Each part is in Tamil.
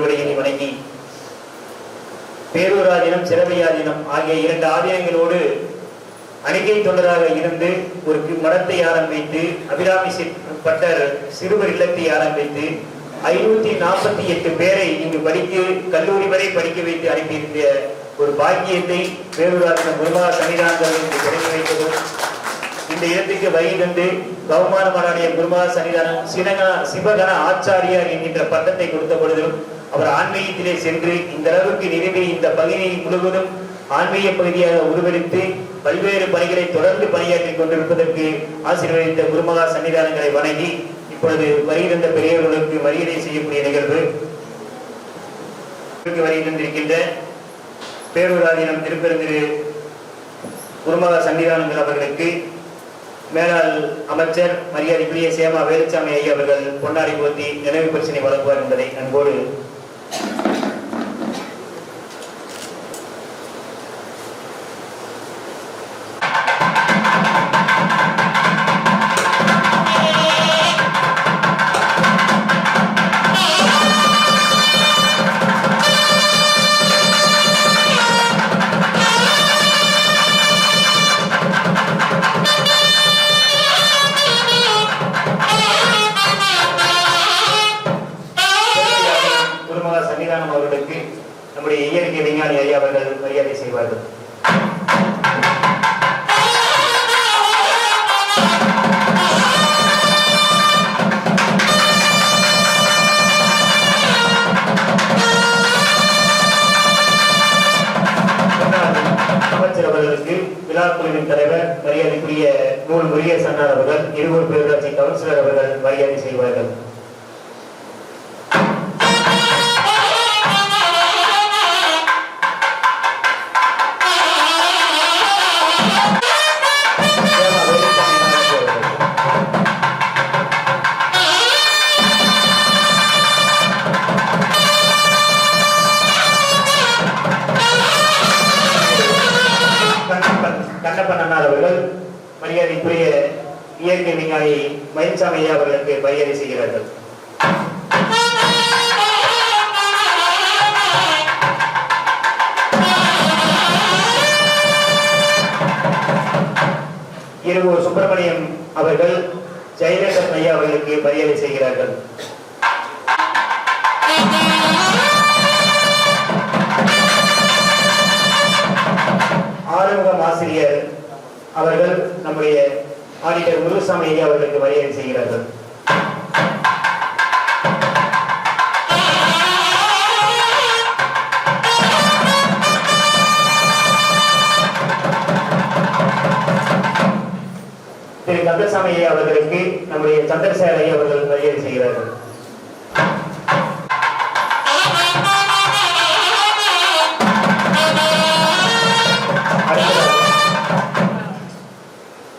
விடையினை வணங்கி பேரூராதீனம் சிறவையாதீனம் ஆகிய இரண்டு ஆதீனங்களோடு அணிகை தொண்டராக இருந்து ஒரு மடத்தை ஆரம்பித்து அபிராமி பட்டர் சிறுவர் இல்லத்தை ஆரம்பித்து ஐநூத்தி நாற்பத்தி எட்டு பேரை இங்கு படிக்க கல்லூரி வரை படிக்க வைத்து அனுப்பியிருந்த ஒரு பாக்கியத்தை பேரூராதீனம் முருகா சன்னிதானங்கள் தொடங்கி வைத்ததும் இந்த இடத்துக்கு வருகை தந்து கௌமானமராடைய குருமா சன்னிதானம் சிவகன ஆச்சாரியார் என்கின்ற பட்டத்தை கொடுத்த பொழுதிலும் அவர் ஆன்மீகத்திலே சென்று இந்த அளவுக்கு நிறைவே இந்த பகுதியை முழுவதும் ஆன்மீக பகுதியாக உருவெடுத்து பல்வேறு பணிகளை தொடர்ந்து பணியாற்றி கொண்டிருப்பதற்கு ஆசீர்வதித்த குருமகா சன்னிதானங்களை வணங்கி இப்பொழுது வருகை பெரியவர்களுக்கு மரியாதை செய்யக்கூடிய நிகழ்வு வருகின்றிருக்கின்ற தந்திருக்கின்ற பேரூராதீனம் திருப்பெருந்திரு குருமகா சன்னிதானங்கள் அவர்களுக்கு மேலாள் அமைச்சர் மரியாதைக்குரிய சேமா வேலுச்சாமி ஐயா அவர்கள் பொன்னாடி போத்தி நினைவு பிரச்சனை வழங்குவார் என்பதை அன்போடு பழனிசாமி ஐயா அவர்களுக்கு மரியாதை செய்கிறார்கள். இருவூர் சுப்பிரமணியம் அவர்கள் ஜெயலலிதன் ஐயா அவர்களுக்கு மரியாதை செய்கிறார்கள். ஆசிரியர் முருகசாமி ஐயா அவர்களுக்கு மரியாதை செய்கிறார்கள். திரு கந்தசாமி ஐயா அவர்களுக்கு நம்முடைய சந்திரசேகர் ஐயா அவர்கள் மரியாதை செய்கிறார்கள்.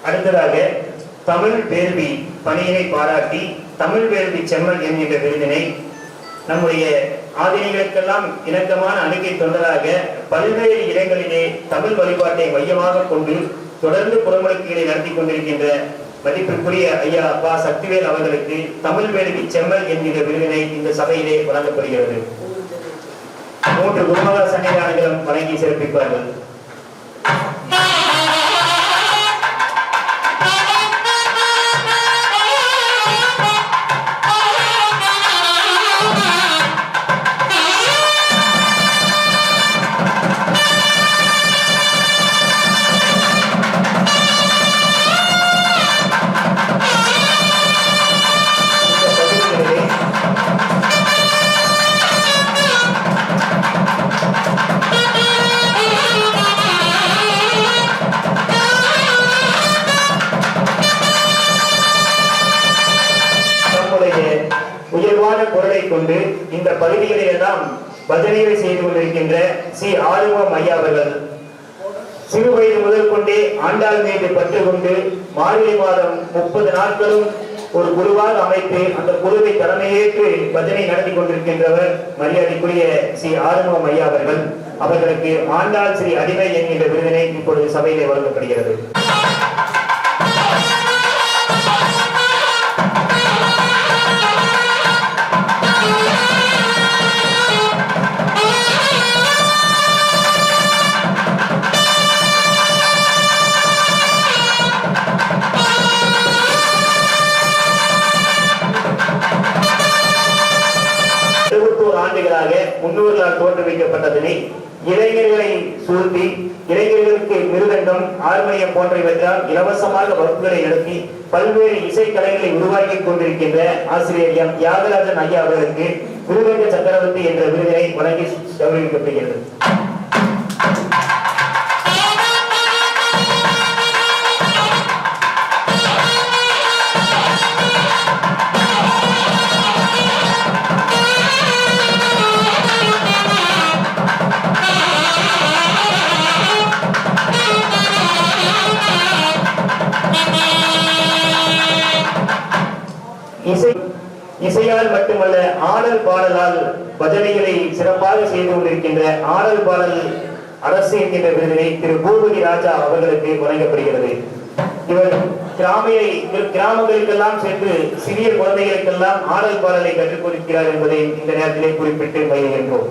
அடுத்ததாக தமிழ் வேள்வி பணியினை பாராட்டி தமிழ் வேள்வி செம்மல் என்கின்ற விருதினை நம்முடைய ஆதினிகளுக்கெல்லாம் இணக்கமான அணுகை தொண்டராக பல்வேறு இடங்களிலே தமிழ் வழிபாட்டை மையமாக கொண்டு தொடர்ந்து புறமுழுக்குகளை நடத்தி கொண்டிருக்கின்ற மதிப்பிற்குரிய ஐயா அப்பா சக்திவேல் அவர்களுக்கு தமிழ் வேள்வி செம்மல் என்கின்ற விருதினை இந்த சபையிலே வழங்கப்படுகிறது. மூன்று குருமகா சன்னிதானங்களும் வழங்கி சிறப்பிப்பார்கள். முப்பது நாட்களும் ஒரு குழுவால் அமைத்து அந்த குழுவை தலைமையேற்று பஜனை நடத்தி கொண்டிருக்கின்றவர் மரியாதைக்குரிய ஸ்ரீ ஆறுமுகம் ஐயா அவர்கள். அவர்களுக்கு ஆண்டாள் ஸ்ரீ அடிமை என்கின்ற விருதினை இப்பொழுது சபையிலே வழங்கப்படுகிறது. முன்னோர்களால் தோற்றுவிக்கப்பட்டதனை இளைஞர்களை சூழ்த்தி இளைஞர்களுக்கு மிருதண்டம் ஆர்மணியம் போன்றவற்றால் இலவசமாக வகுப்புகளை நடத்தி பல்வேறு இசைக்கலைகளை உருவாக்கி கொண்டிருக்கின்ற ஆசிரியர் எம். தியாகராஜன் ஐயா அவர்களுக்கு மிருதங்க சக்கரவர்த்தி என்ற விருதினை வழங்கி கௌரவிக்கப்படுகிறது. மட்டுமல்ல ஆடல் பாடலால் பஜனைகளை சிறப்பாக செய்து கொண்டிருக்கின்ற ஆடல் பாடல் அரசு என்கின்ற விருதினை திரு. பூபதி ராஜா அவர்களுக்கு வழங்கப்படுகிறது. இவர் கிராமிய கிராமங்களுக்கெல்லாம் சென்று சிறிய குழந்தைகளுக்கெல்லாம் ஆடல் பாடலை கற்றுக் கொடுக்கிறார் என்பதை இந்த நேரத்திலே குறிப்பிட்டு மகிழ்கின்றோம்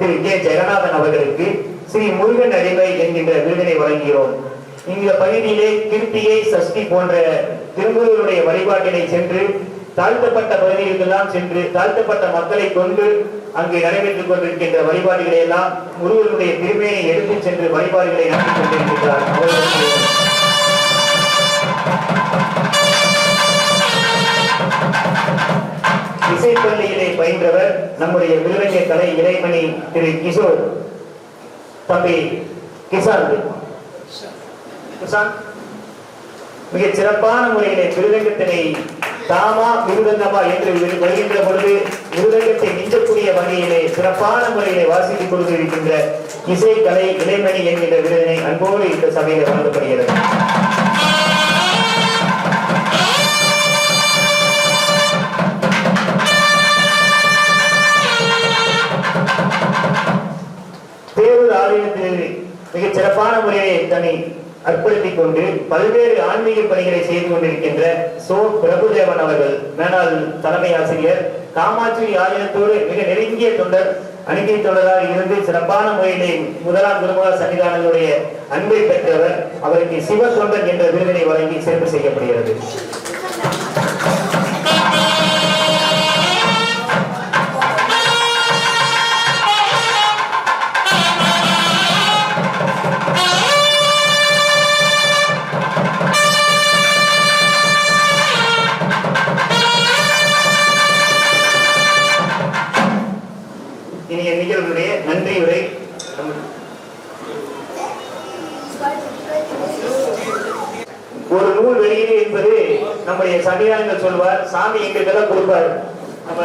திரு. கே. ஜெகநாதன் அவர்களுக்கு ஸ்ரீ முருகன் அடிமை என்கின்ற விருதினை வழங்குகிறோம். இந்த பகுதியிலே கிருத்தியை சஷ்டி போன்ற திருமுருகனுடைய வழிபாட்டினை சென்று தாழ்த்தப்பட்ட பகுதிகளுக்கெல்லாம் சென்று தாழ்த்தப்பட்ட மக்களை கொண்டு அங்கு நடைபெற்றுக் கொண்டிருக்கின்ற வழிபாடுகளை எல்லாம் முருகனுடைய திருமையை எடுத்துச் சென்று வழிபாடுகளை நடத்தி கொண்டிருக்கின்றார். இசைப்பள்ளியிலே பயின்றவர் நம்முடைய விருதுநகர் கலை இறைமணி திரு கிஷோர். தம்பி கிசான் கிசான் மிக சிறப்பான முறையிலே மிருதங்கத்தினை தாமா மிருதங்கமா என்று வருகின்ற பொழுது மிருதங்கத்தை மிஞ்சக்கூடிய வகையிலே சிறப்பான முறையிலே வாசித்துக் கொண்டிருக்கின்ற இசை கலை இளைமணி என்கின்ற விருதினை அன்போடு இந்த சபையில் வழங்கப்படுகிறது. ஆலயத்தில் மிகச் சிறப்பான முறையை தன்னை அர்ப்பணித்துக் கொண்டு பல்வேறு ஆன்மீக பணிகளை செய்து கொண்டிருக்கின்ற சோ பிரபுதேவன் அவர்கள் மேனால் தலைமை ஆசிரியர் காமாட்சி ஆலயத்தோடு மிக நெருங்கிய தொண்டர் அணிகை தொடராக இருந்து சிறப்பான முறையிலே முதலாம் குருமகா சன்னிதானங்களுடைய அன்பை பெற்றவர் அவருக்கு சிவ தொண்டர் என்ற விருதினை வழங்கி சிறப்பு செய்யப்படுகிறது. வெளியீடு என்பது நம்முடைய சன்னிதானங்கள் சொல்வார். சாமி எங்களுக்கெல்லாம் கொடுப்பார். நம்ம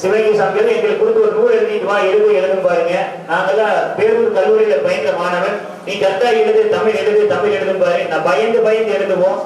சிவகங்கை சாமிகள் எங்களுக்கு கொடுத்து ஒரு நூல் எழுதிட்டு வா எழுது எழுதும் பாருங்க. நாங்கெல்லாம் பேரூர் கல்லூரியில பயின்ற மாணவன். நீ கத்தா எழுது தமிழ் எழுது தமிழ் எழுதும் பாரு. நான் பயந்து பயந்து எழுதுவோம்.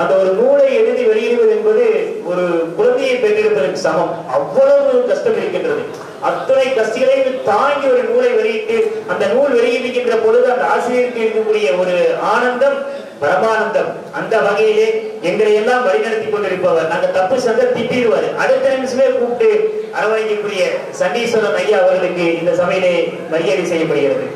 அந்த ஒரு நூலை எழுதி வெளியிடுவது என்பது ஒரு குழந்தையை பெற்றிருப்பதற்கு சமம். அவ்வளவு கஷ்டம் இருக்கின்றது. அத்தனை கஷ்டங்களையும் தாங்கி ஒரு நூலை வெளியிட்டு அந்த நூல் வெளியிடுகின்ற பொழுது அந்த ஆசிரியருக்கு இருக்கக்கூடிய ஒரு ஆனந்தம் பரமானந்தம் அந்த வகையிலே எங்களை எல்லாம் வழிநடத்தி கொண்டிருப்பவர். நாங்க தப்பு செஞ்சா திட்டிடுவாரு. அடுத்த நிமிஷமே கூப்பிட்டு அரவணைக்கக்கூடிய சண்டீஸ்வரன் ஐயா அவர்களுக்கு இந்த சமையலே மரியாதை செய்யப்படுகிறது.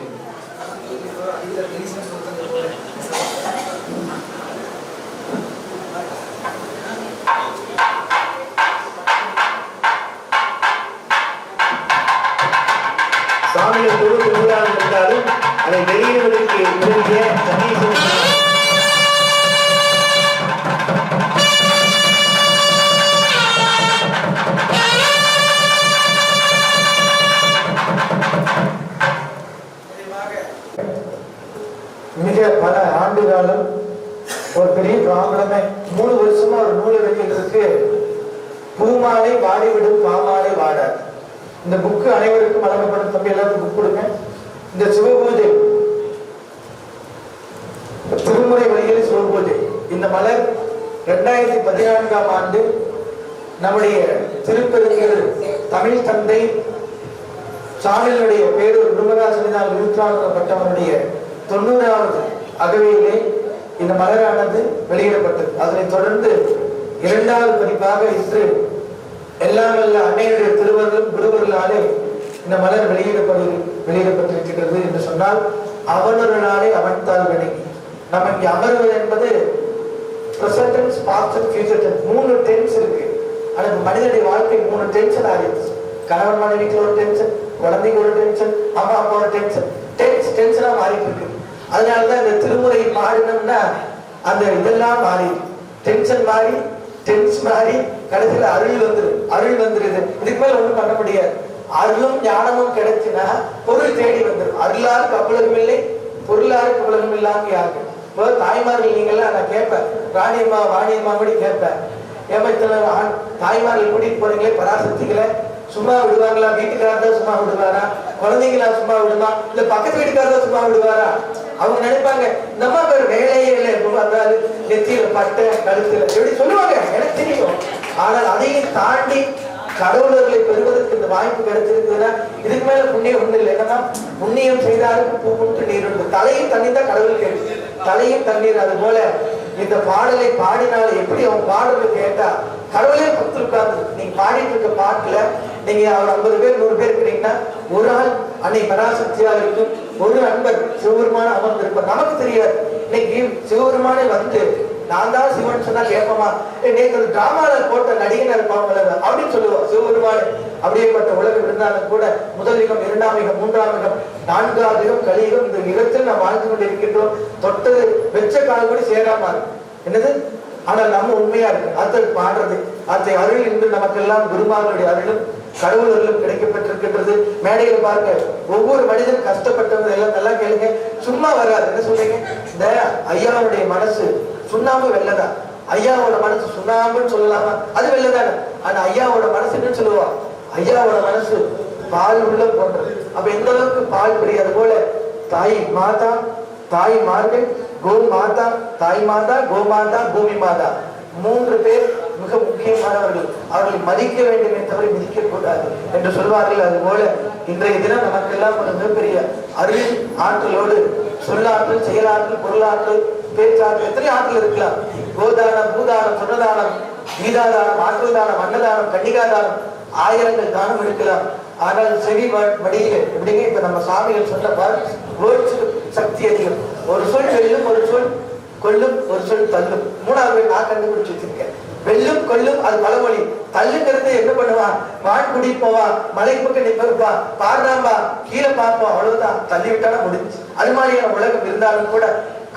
பூமாலை வாடிவிடும் பாமாலை வாடாது இந்த புக்கு அனைவருக்கும் வழங்கப்படும். தம்பி எல்லாருக்கும் புக் கொடுங்க. இந்த சிவபூஜை திருமுறை வழியில் சிவபூஜை. இந்த மலர் இரண்டாயிரத்தி பதினான்காம் ஆண்டு நம்முடைய திருப்பெருங்கர் தமிழ் தந்தை சாமியினுடைய பேரூர் முருகதாசனிதான் விருத்தாளப்பட்டவனுடைய தொண்ணூறாவது அகவையிலே இந்த மலரானது வெளியிடப்பட்டது. அதனைத் தொடர்ந்து இரண்டாவது பதிப்பாக இன்று எல்லாம் வல்ல அன்னையுடைய திருவருளும் குருவர்களாலே இந்த மலர் வெளியிடப்படு வெளியிடப்பட்டிருக்கிறது என்று சொன்னால் அவனொரு நாளை அவன் நமக்கு வணங்கி நம்ம அமர்வது என்பது present tense past future tense மூணு டென்ஸ் இருக்கு. ஆனால் மனிதனுடைய வாழ்க்கை மூணு டென்ஷன் ஆகிடுச்சு கணவன் மனைவிக்கு ஒரு டென்ஷன் குழந்தைக்கு ஒரு டென்ஷன் அம்மா அப்பா ஒரு டென்ஷன் டென்ஸ் டென்ஷனா மாறிட்டு இருக்கு. அதனாலதான் இந்த திருமுறை பாடினோம்னா அந்த இதெல்லாம் மாறி. டென்ஷன் மாறி டென்ஸ் மாறி கடைசியில் அருள் வந்துடும் அருள் வந்துருது. இதுக்கு மேல ஒண்ணும் பண்ண முடியாது. அருளும் ஞானமும் கிடைச்சுன்னா பொருள் தேடி வந்துடும் அருளாருக்கு அவ்வளவும் இல்லை பொருளாருக்கு உலகம் இல்லாம யாருக்கு இப்போ தாய்மார்கள் நீங்கெல்லாம் நான் கேட்பேன். ராணியம்மா வாணியம்மா கூட கேட்பேன் ஆண்? தாய்மார்கள் கூட்டிட்டு போறீங்களே பராசக்திகளை? சும்மா விடுவாங்களா? வீட்டுக்காரர் தான் சும்மா விடுவாரா? குழந்தைங்களா சும்மா விடுமா? இல்ல பக்கத்து வீட்டுக்காரர் தான் சும்மா விடுவாரா? அவங்க நினைப்பாங்க இந்த அம்மா பேர் வேலையே இல்லை. எப்ப பார்த்தாலும் நெத்தியில பட்டை கழுத்துல எப்படி சொல்லுவாங்க. எனக்கு தெரியும். ஆனால் அதையும் தாண்டி கடவுளர்களை பெறுவதற்கு இந்த வாய்ப்பு கிடைச்சிருக்குதுன்னா இதுக்கு மேல புண்ணியம் ஒண்ணு இல்லை. என்னன்னா புண்ணியம் செய்தாருக்கு பூ கொண்டு நீர் உண்டு. தலையும் தண்ணி தான் கடவுள் கேட்டு தலையும் தண்ணீர் அது போல இந்த பாடலை பாடினால எப்படி அவன் பாடலை கேட்டா கடவுளே பத்து உட்கார்ந்து நீங்க பாடிட்டு இருக்க பாட்டுல நீங்க அவர் ஐம்பது பேர் நூறு பேர் இருக்கிறீங்கன்னா ஒரு ஆள் அன்னை பராசக்தியா இருக்கும். ஒரு அன்பர் சிவபெருமான அமர்ந்திருப்பார். நமக்கு தெரியாது. இன்னைக்கு சிவபெருமானே வந்து நான் தான் சிவன் சொன்னா கேட்போமா நேற்று ஒரு டிராமால போட்ட நடிகனர் இருப்பாங்க அப்படின்னு சொல்லுவோம் சிவபெருமான். அப்படியேப்பட்ட உலகம் இருந்தாலும் கூட முதல் யுகம் இரண்டாம் யுகம் மூன்றாம் யுகம் நான்காவது யுகம் கலியுகம் இந்த யுகத்தில் நாம் வாழ்ந்து கொண்டு இருக்கின்றோம் தொட்டது வெச்ச காலம் கூட சேராம என்னது? ஆனால் நம்ம உண்மையா இருக்கு அத்தல் பாடுறது. அத்தை அருள் இன்று நமக்கெல்லாம் குருமார்களுடைய அருளும் கடவுளர்களும் கிடைக்கப்பட்டிருக்கின்றது. மேடையில் பாருங்க. ஒவ்வொரு மனிதன் கஷ்டப்பட்டவங்க எல்லாம் நல்லா கேளுங்க. சும்மா வராது. என்ன சொல்றீங்க? இந்த ஐயாவுடைய மனசு சுண்ணாம்பு வெள்ளதா ஐயாவோட மனசு சுண்ணாம்புன்னு சொல்லலாமா? அது வெள்ளதானே ஆனா ஐயாவோட மனசு என்னன்னு சொல்லுவா? ஐயாவோட மனசு பால் உள்ள போன்றது அப்ப எந்த அளவுக்கு பால் பிரியாது அது போல தாய் மாதா தாய் மார்கள் கோ மாதா தாய் மாதா கோ மாதா பூமி மாதா. மூன்று பேர் மிக முக்கியமானவர்கள். அவர்களை மதிக்க வேண்டுமே தவிர மிதிக்க கூடாது என்று சொல்வார்கள். அது போல இன்றைய தினம் நமக்கெல்லாம் ஒரு மிகப்பெரிய அருள் ஆற்றலோடு சொல்லாற்றல் செயலாற்றல் பொருளாற்றல் பேச்சாற்றல் எத்தனை ஆற்றல் இருக்கலாம் கோதானம் பூதானம் சொன்னதானம் கீதாதானம் ஆற்றல் தானம் அன்னதானம் கன்னிகாதானம் ஆயிரங்கள் தானம் இருக்கலாம் ஆனால் செவி வ- எப்படிங்க? இப்ப நம்ம சாமிகள் சொன்ன பாரு வேர்ட்ஸ் சக்தி அதிகம். ஒரு சொல் வெல்லும் ஒரு சொல் கொல்லும் ஒரு சொல் தள்ளும். மூணாவது நான் கண்டுபிடிச்சு வச்சிருக்கேன். வெல்லும் கொல்லும் அது பழமொழி. தள்ளுங்கிறது என்ன பண்ணுவான்? வான் குடி போவான் மலை பக்கம் நிற்பா பாடுறாம்பா கீழே பார்ப்பான் அவ்வளவுதான். தள்ளிவிட்டாலும் முடிஞ்சு அது மாதிரியான உலகம் இருந்தாலும் கூட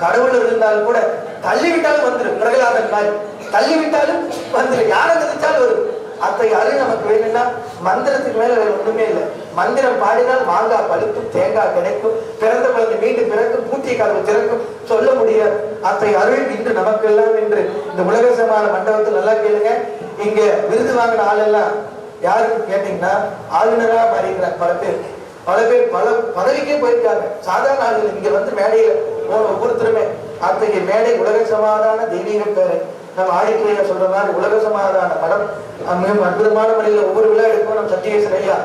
கடவுள் இருந்தாலும் கூட தள்ளிவிட்டாலும் வந்துடும் பிரகலாதன் மாதிரி. தள்ளிவிட்டாலும் வந்துடும் யாரை மிதிச்சாலும் வரும். அத்தகைய அருள் நமக்கு வேணும்னா மந்திரத்துக்கு மேல வேற ஒண்ணுமே இல்லை. மந்திரம் பாடினால் மாங்காய் பழுக்கும் தேங்காய் கிடைக்கும் பிறந்த குழந்தை மீண்டும் பிறக்கும் பூத்திய கதவு திறக்கும். சொல்ல முடியாது அத்தை அருள் இன்று நமக்கெல்லாம் என்று. இந்த உலக சமான மண்டபத்தில் நல்லா கேளுங்க. இங்க விருது வாங்கின ஆளெல்லாம் யாருன்னு கேட்டீங்கன்னா ஆளுநரா மாறிக்கிறார் பல பேர். பல பேர் பல பதவிக்கே போயிருக்காங்க. சாதாரண ஆளுகள் இங்க வந்து மேடையில போன ஒவ்வொருத்தருமே அத்தகைய மேடை உலக சமாதான தெய்வீக பேரை நம்ம ஆடிக்கையா சொல்ற மாதிரி உலக சமாதான படம் அஹ் அற்புதமான முறையில் ஒவ்வொரு விழா எடுக்கும் நம்ம சத்தியேஸ்வரையா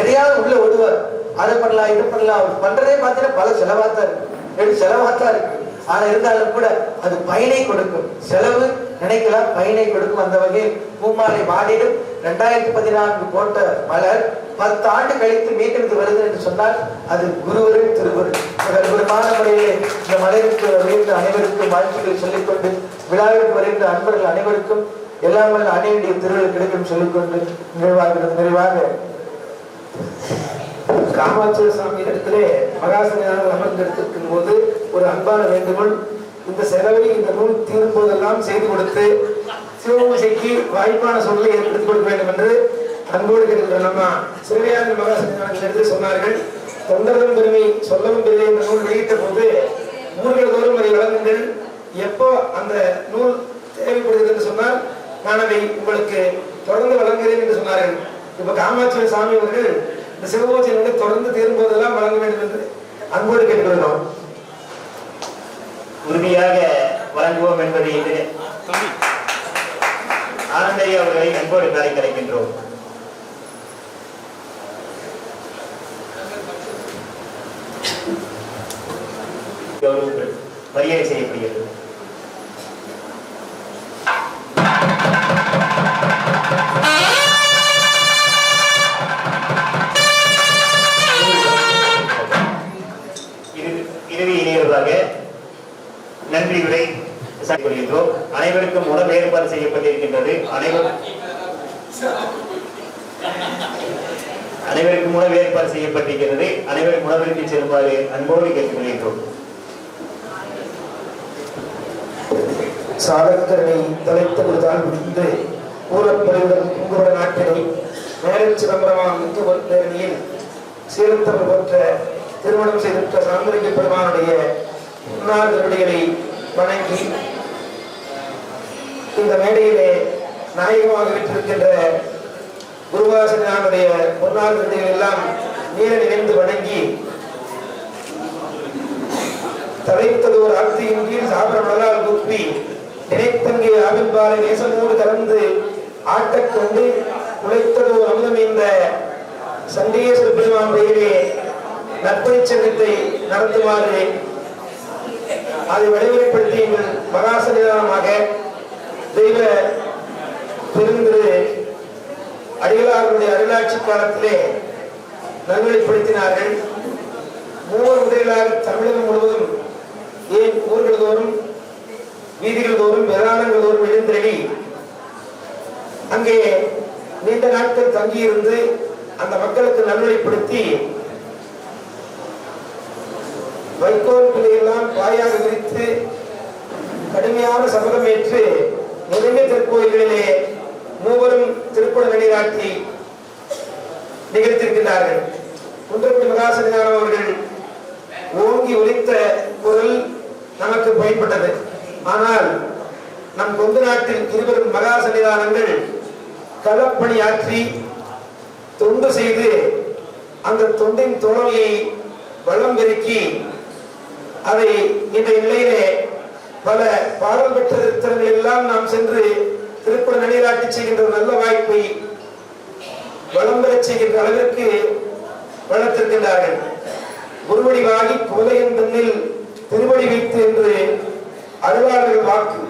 எதையாவது உள்ள விடுவார் அதை பண்ணலாம் இது பண்ணலாம். அவர் பண்றதே பார்த்தீங்கன்னா பல செலவாத்தான் இருக்கு. எப்படி செலவாத்தான் இருக்கு. ஆனா இருந்தாலும் கூட அது பயனை கொடுக்கும். செலவு நினைக்கலாம் பயனை கொடுக்கும். அந்த வகையில் பூமாலை மாடிடும் ரெண்டாயிரத்தி பதினான்கு போட்ட மலர் பத்து ஆண்டு கழித்து மீண்டும் இது வருது என்று சொன்னால் அது குருவரின் திருவரு அற்புதமான முறையிலே இந்த மலருக்கு வருகின்ற அனைவருக்கும் வாழ்த்துக்களை சொல்லிக்கொண்டு விழாவிற்கு வருகின்ற அன்பர்கள் அனைவருக்கும் எல்லாம் வல்ல அணையுடைய திருவிழா கிடைக்கும் சொல்லிக்கொண்டு நிறைவாகிறது நிறைவாக காமாட்சிய சாமி இடத்திலே மகாசனியாளர் அமர்ந்திருக்கும் போது ஒரு அன்பான வேண்டுகோள் இந்த செலவை இந்த நூல் தீரும் போதெல்லாம் செய்து கொடுத்து சிவபூசைக்கு வாய்ப்பான சூழலை ஏற்படுத்தி கொடுக்க வேண்டும் என்று அன்போடு கேட்கின்ற நம்ம சிறுவையாளர் மகாசனியாளர் எடுத்து சொன்னார்கள் தொண்டரும் பெருமை சொல்லவும் பெருமை என்ற நூல் வெளியிட்ட போது ஊர்கள் தோறும் அதை வழங்குங்கள். எப்போ அந்த நூல் தேவைப்படுகிறது என்று சொன்னால் நான் அதை உங்களுக்கு தொடர்ந்து வழங்குகிறேன் என்று சொன்னார்கள். இப்ப காமாட்சி சாமி அவர்கள் இந்த சிவபூஜை வந்து தொடர்ந்து தீரும் போதெல்லாம் வழங்க வேண்டும் என்று அன்போடு கேட்டுக்கொள்கிறோம். உறுதியாக வழங்குவோம் என்பதை இது ஆனந்தரி அவர்களை அன்போடு கலைக்கின்றோம் கௌரவங்கள் மரியாதை செய்யப்படுகிறது. இருக்கின்றது. அனைவரும் அனைவருக்கும் உணவு ஏற்பாடு செய்யப்பட்டிருக்கிறது அனைவரும் உணவிற்கு செல்லுமாறு அன்போடு கேட்டுக்கொள்கின்றோம். சாதகனை தலைத்த விடுதால் முடிந்து ஊரப்பெருவர் குங்கும நாட்டினை மேலும் சிதம்பரமாம் முத்துவர் பேரணியில் சீரத்தமிழ் போன்ற திருமணம் செய்திருக்க சாந்தரிக பெருமானுடைய முன்னாள் திருடிகளை வணங்கி இந்த மேடையிலே நாயகமாக விட்டிருக்கின்ற குருவாசனாருடைய பொன்னாள் விருதுகள் எல்லாம் நீர நினைந்து வணங்கி தலைத்தது ஒரு அர்த்தியின் கீழ் சாப்பிட மலரால் குப்பி நினைத்தங்கே அபின்பாலை நேசமோடு கலந்து ஆட்டக்கொண்டு உழைத்தது ஒரு அமுதம் இந்த சண்டீஸ்வர பெருமான் பெயரே நற்பணி சங்கத்தை நடத்துமாறு அதை வடிவமைப்படுத்தி எங்கள் மகாசன்னிதானமாக தெய்வ பெருந்திரு அடிகளாருடைய அருளாட்சி காலத்திலே நல்வழிப்படுத்தினார்கள். மூவர் முதலாக தமிழகம் முழுவதும் ஏன் ஊர்கள் தோறும் வீதிகள் தோறும் வேளாணங்கள் தோறும் எழுந்திரளி அங்கே நீண்ட நாட்கள் தங்கியிருந்து அந்த மக்களுக்கு நல்வழிப்படுத்தி வைக்கோல் பிள்ளையெல்லாம் பாயாக விரித்து கடுமையான சபதம் ஏற்று நிறைய திருக்கோயில்களிலே மூவரும் திருப்பட வெளிநாட்டி நிகழ்த்திருக்கிறார்கள் குன்றக்குடி மகாசனிதானம் அவர்கள் ஓங்கி ஒலித்த குரல் நமக்கு பயன்பட்டது ஆனால் நம் கொங்கு நாட்டில் இருவரும் மகா சன்னிதானங்கள் களப்பணியாற்றி தொண்டு செய்து அந்த தொண்டின் தோல்வியை வளம் பெருக்கி அதை இன்றைய நிலையிலே பல பாடல் பெற்ற திருத்தலங்கள் எல்லாம் நாம் சென்று திருப்பூர் நிலையாட்டி செய்கின்ற நல்ல வாய்ப்பை வளம் பெறச் செய்கின்ற அளவிற்கு வளர்த்திருக்கின்றார்கள். குருவடி வாங்கி குவலையின் தன்னில் திருவடி வைத்து என்று அருளாளர்கள் வாக்கு.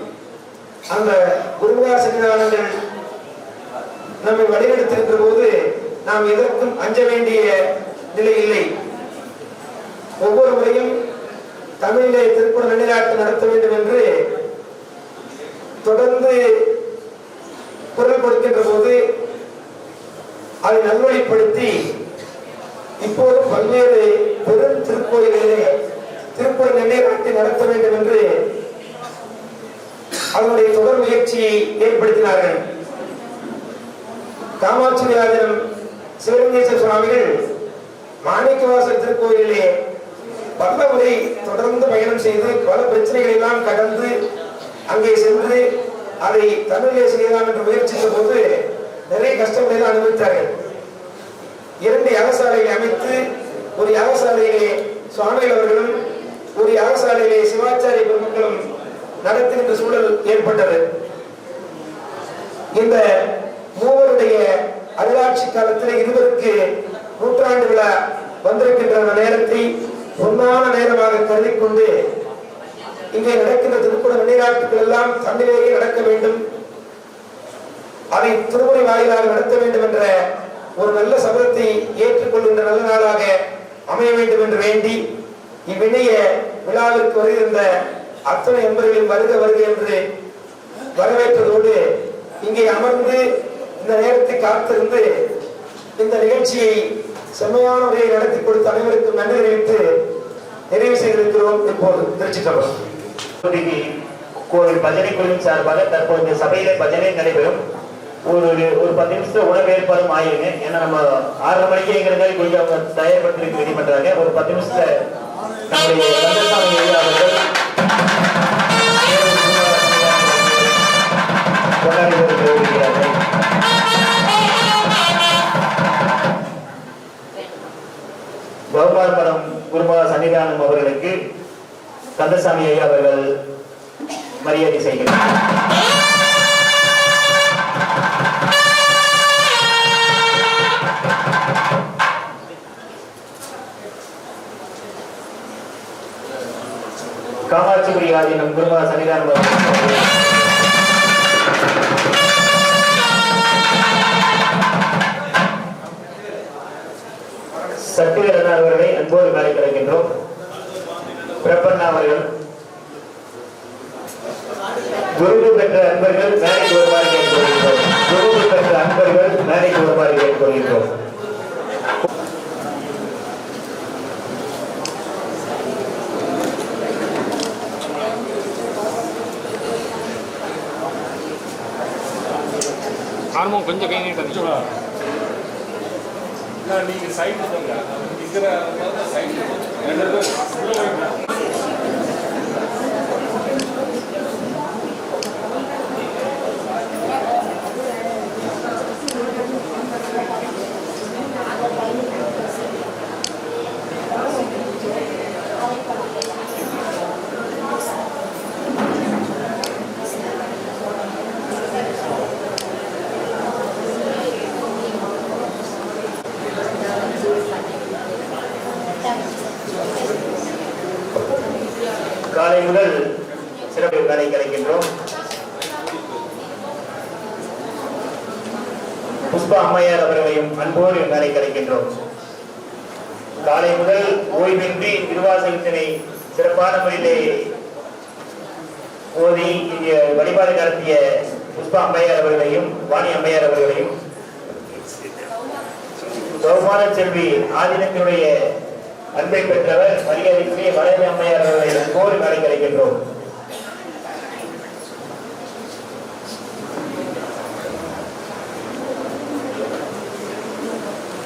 அந்த குருவா சன்னிதானங்கள் நம்மை வழிநடத்துகின்ற போது நாம் எதற்கும் அஞ்ச வேண்டிய நிலை இல்லை. ஒவ்வொரு முறையும் தமிழிலே திருப்பூர் நிலையாட்டு நடத்த வேண்டும் என்று தொடர்ந்து கொடுக்கின்ற போது அதை நல்வழிப்படுத்தி இப்போது பல்வேறு பெரும் திருக்கோயில்களிலே திருப்பூர் நிலைநாட்டி நடத்த வேண்டும் என்று அதனுடைய தொடர் முயற்சியை ஏற்படுத்தினார்கள். காமாட்சி ராஜனம் சிவலிங்கேஸ்வர சுவாமிகள் மாணிக்கவாசல் திருக்கோயிலே பல முறை தொடர்ந்து பயணம் செய்து பல பிரச்சனைகளெல்லாம் கடந்து அங்கே சென்று அதை தமிழிலே செய்யலாம் என்று முயற்சித்த போது நிறைய கஷ்டங்களை எல்லாம் அனுபவித்தார்கள். இரண்டு யாகசாலைகளை அமைத்து ஒரு யாகசாலையிலே சுவாமி அவர்களும் ஒரு யாகசாலையிலே சிவாச்சாரிய பெருமக்களும் நடத்துகின்ற சூழல் ஏற்பட்டது. இந்த மூவருடைய அருளாட்சி காலத்தில் இருவருக்கு நூற்றாண்டு விழா வந்திருக்கின்ற அந்த நேரத்தை பொன்னான நேரமாக கருதி கொண்டு இங்கே நடக்கின்ற திருக்குற விளையாட்டுகள் எல்லாம் தமிழிலேயே நடக்க வேண்டும். அதை திருமுறை வாயிலாக நடத்த வேண்டும் என்ற ஒரு நல்ல சபதத்தை ஏற்றுக்கொள்கின்ற நல்ல நாளாக அமைய வேண்டும் என்று வேண்டி இவ்வினைய விழாவிற்கு வருகின்ற அத்தனை என்பவர்களும் வருக வருக என்று வரவேற்றதோடு இங்கே அமர்ந்து இந்த நேரத்தை காத்திருந்து இந்த நிகழ்ச்சியை செம்மையான முறையில் நடத்தி கொடுத்த அனைவருக்கும் நன்றி தெரிவித்து நிறைவு செய்திருக்கிறோம். இப்போது திருச்சிட்டம்பலம் கோயில் பஜனை குழுவின் சார்பாக தற்போது இந்த பஜனை நடைபெறும். ஒரு ஒரு பத்து நிமிஷம் உணவு ஏற்பாடும் ஆயிருங்க ஏன்னா நம்ம ஆறரை மாதிரி கொஞ்சம் அவங்க தயார்படுத்தி ரெடி பண்றாங்க. ஒரு பத்து நிமிஷத்துல நம்முடைய கந்தசாமி அவர்கள் கொண்டாடி வருகிறார்கள். கௌமார் படம் குருமா சன்னிதானம் அவர்களுக்கு கந்தசாமி ஐயா அவர்கள் மரியாதை செய்கிறார். காமாட்சிபுரி ஆதீனம் குருமா சன்னிதானம் அவர்கள் சக்திவேலன் அவர்களை அன்போடு மேலே கிடைக்கின்றோம் பிரபன்னா அவர்கள். குருவு பெற்ற அன்பர்கள் மேடைக்கு வருமாறு கேட்டுக்கொள்கின்றோம். குருவு பெற்ற அன்பர்கள் மேடைக்கு வருமாறு ஆர்வம் கொஞ்சம் கை நீட்டு நீங்க சைடு இருக்கிற சைடு காலை முதல் சிறப்பு வேலை கிடைக்கின்றோம். புஷ்பா அம்மையார் அவர்களையும் அன்போடு வேலை கிடைக்கின்றோம். காலை முதல் ஓய்வின்றி திருவாசகத்தினை சிறப்பான முறையிலே ஓதி இங்கே வழிபாடு நடத்திய புஷ்பா அம்மையார் அவர்களையும் வாணி அம்மையார் அவர்களையும். கௌமான செல்வி ஆதீனத்தினுடைய அன்பை பெற்றவர் மரியாதைக்குரிய வளைய அம்மையார் அவர்களை வேலை கிடைக்கின்றோம்